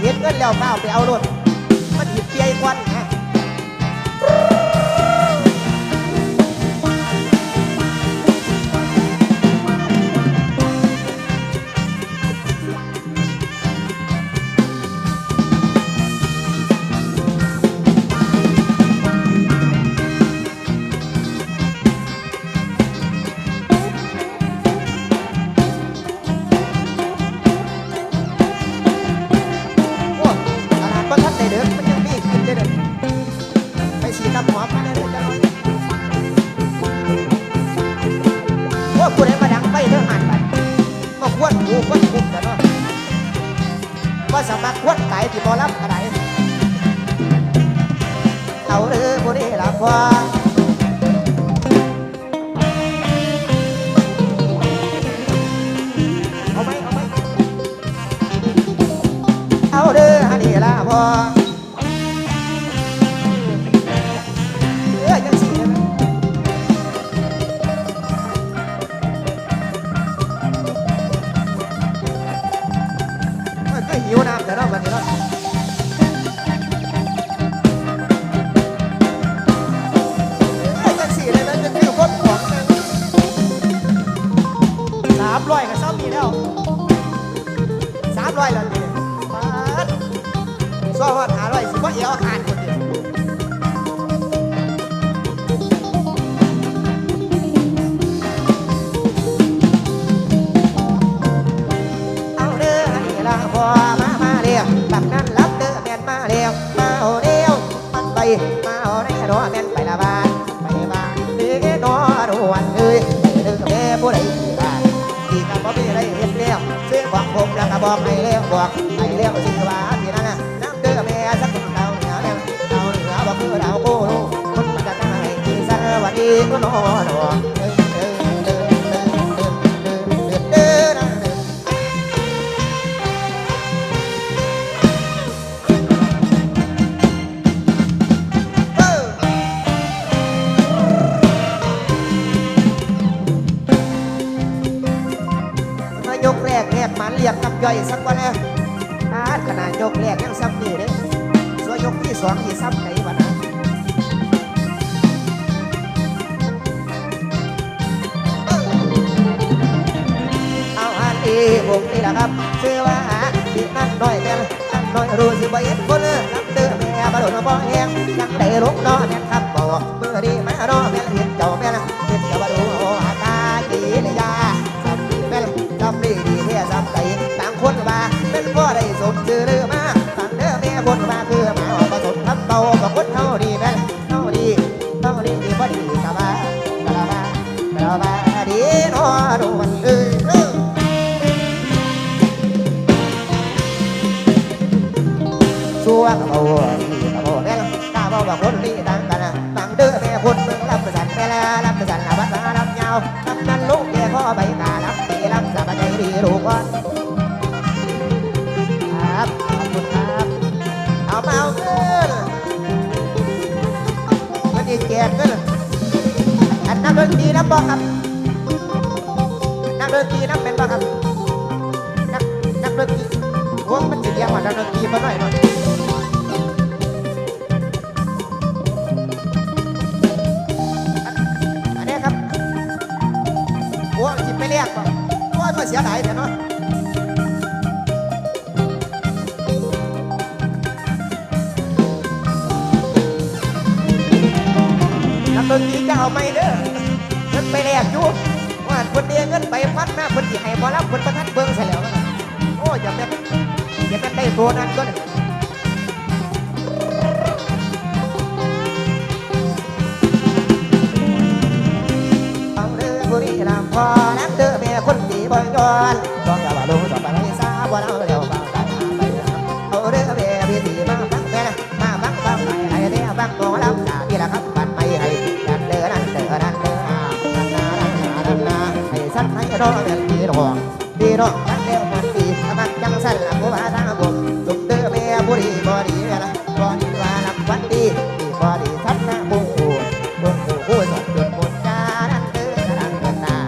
เฮ็ดเงินแล้วเปล่าไปเอารถมันหยิบเปียกวัน สมัครวัดไก่ที่บอรับกระไดเอาเด้อบุรีละพอเอาไหมเอาไหมเอาเด้อฮันนี่ละพอ gracias. บอกให้แล้วบอกให้เลี้ยวสิว่าที่นั่นน่ะน้ำเด้อแม่สักคนเดาเหนือแล้วเดาเหนือบอกคือเดาโก้ลูคนมันจะได้ที่สวัสดีก็นอน สักวันแล้วอาขนาดยกแรกยังซ้ำนี่เด้ส่วนยกที่สองที่ซ้ำไหนวะนะเอาอันนี้ผมนี่แหละครับชื่อว่าที่นั่นน้อยแม่นั่นน้อยรู้สิบ่เห็นคนลำเดือแม่มาโดนบ่แห้งยังได้ลุกน้อแม่ bà đi nó đồ mình ơi xua cả bầu cả bầu đen cả bầu và đưa mẹ quân làm cái dàn mẹ la làm cái dàn là bắt ra nhau năm năm lúc kia có bảy cả năm đi năm giờ bắt đi đi đủ ตรีนะบอครับ นักดนตรีนักเป็นบอครับ นักนักดนตรีโอ้มันจะเรียกว่านักดนตรีมาหน่อยหน่อยอันนี้ครับโอ้จิไปเรียกก่อนโอ้ยมาเสียดายแต่เนาะนักดนตรีจะเอาไม่เด้อ ไปแลกอยู่ว่าคนเดียเงินไปฟัดหน้าคนที่ให้บอรับคนประทัดเบิ้งใส่แล้วนะโอ้ยอย่าแม่นอย่าเป็นได้โบนัสก็ได้เรื่องบุรีรัมย์พอนักเด้อแม่คนดีบ่ย้อน น้อเดียวหักสีถ้ามักจังสั่นละผัว่าทางผมลูกเด้อแม่บุรีบอดีเวละบอดีว่าลับวันดีดีบอดีทัดหน้าบุ้งหูบุ้งหูหูสดจนหมดกานั่นเด้อกระดังเกินตา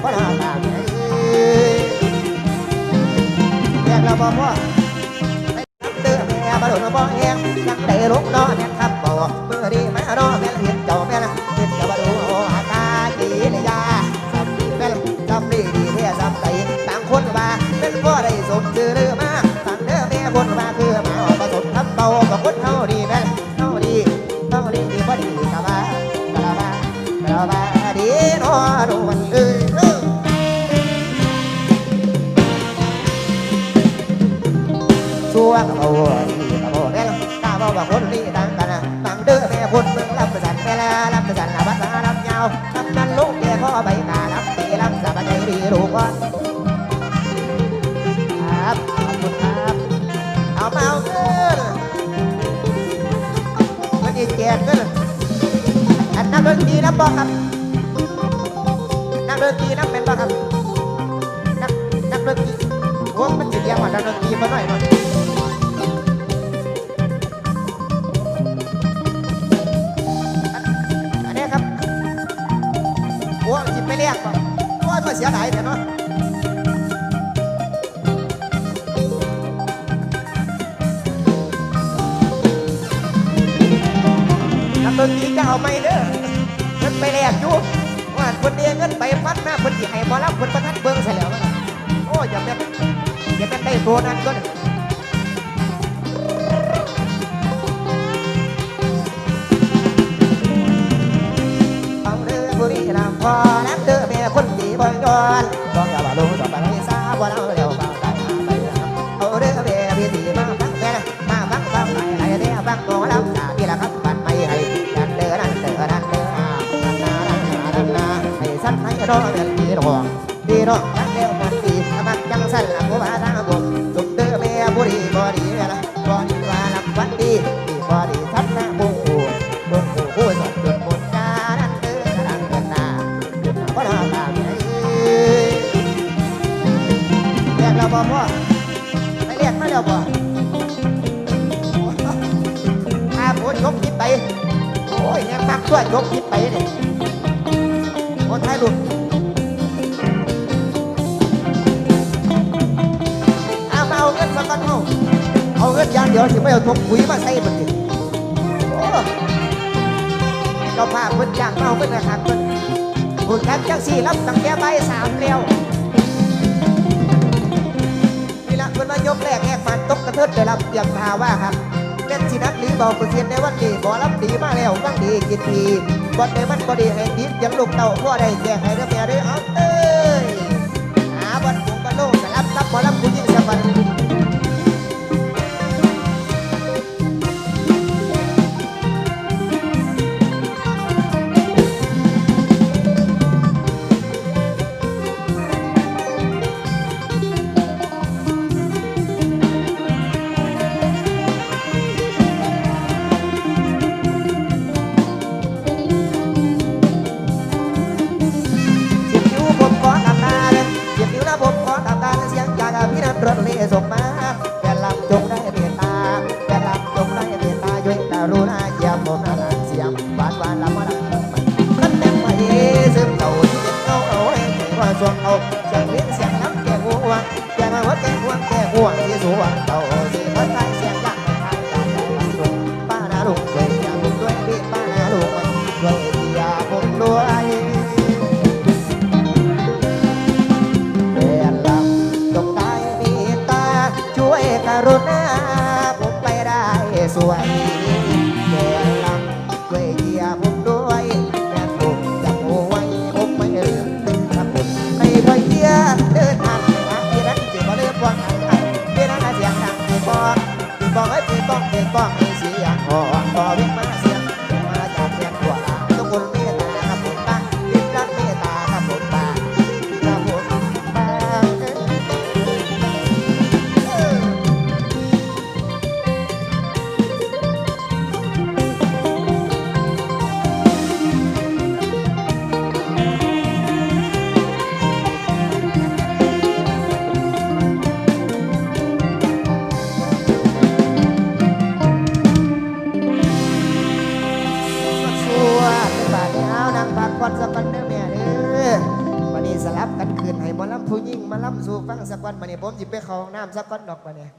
เพราะเาตาไม่เรียกเราบอกว่าเด้อแม่บารุนบ่แห้งยังได้ลุกนอนแม่ขับบอกเมื่อดีมาโอแม่เห็นาดีดีบ่ดีกะว่ากะว่ากะว่าดีเนาะดูมันเอ้ยเอ้ยชั่วกับเอาดีกับเอาแม่กล้าบอกว่าคน นักดนตรีนับบอกครับ นักดนตรีนับเป็นบอครับ นักนักดนตรีโอ้มันจะเรียกว่านักดนตรีมาหน่อยหน่อยอันนี้ครับโอ้จิไม่เรียกบ่โอ้ยมาเสียหายแต่ ดนตรีจะเอาไม่เด้อเงินไปแลกอยู่ว่าคนเดียเงินไปฟัดหน้าคนที่ให้บอลรับคนประทัดเบิ้งใส่แล้วนะโอ้ยอย่าเป็นอย่าเป็นได้โบนัสก็ได้เอาเรื่องบุรีรำพอนักเด้อแม่คนดีบ่ย้อนต้อง สันให้รอเดือนพี่รองพี่รองนั่นเร็วมันดีมักจังสั้นละผู้ว่าทางผมสุดเด้อแม่บุรีบ่ดีเวละบ่ดีว่าลำวันดีดีบ่ดีทัดหน้าบุ้งหูบุ้งหูผู้สดจนหมดกานั่นเด้อนั่นเด้อนาจุดบ่น่าตามเอ้ยเรียกเราบ่พ่อไปเรียกมาแล้วบ่อาโผยกคิดไปโอ้ยยังมักช่วยยกคิดไปเนี่ย โอ้ท้ายลูกเอามาเอาเงินสักก้อนเฮาเอาเงินอย่างเดียวสิไม่เอาทุกปุ๋ยมาใส่มันดิโอ้เจ้าภาพเพิ่นจ้างเอาเงินนะครับเพิ่นคุณครับจังสี่รับตั้งแต่ใบสามแล้วนี่ละเพิ่นมายกแรกแหกมันตกกระเทิดได้รับเตียมทาว่าครับ เล่นสินักหรือเบาเปอร์เซ็นต์ในวันนี้บอรับดีมาแล้วฟังดีกินดีบอลในมันบอดีให้ดียังลูกเต่าพ่อได้แจกให้เด้อแม่เด้อเอาเอ้ยหาบอลผมบอลโลกรับรับบอลรับกูยิ่งสักวัน ว ก่อนมาเนี่ยผมจิบไปเขาหน้ำสักก้อนดอกมาเนี่ย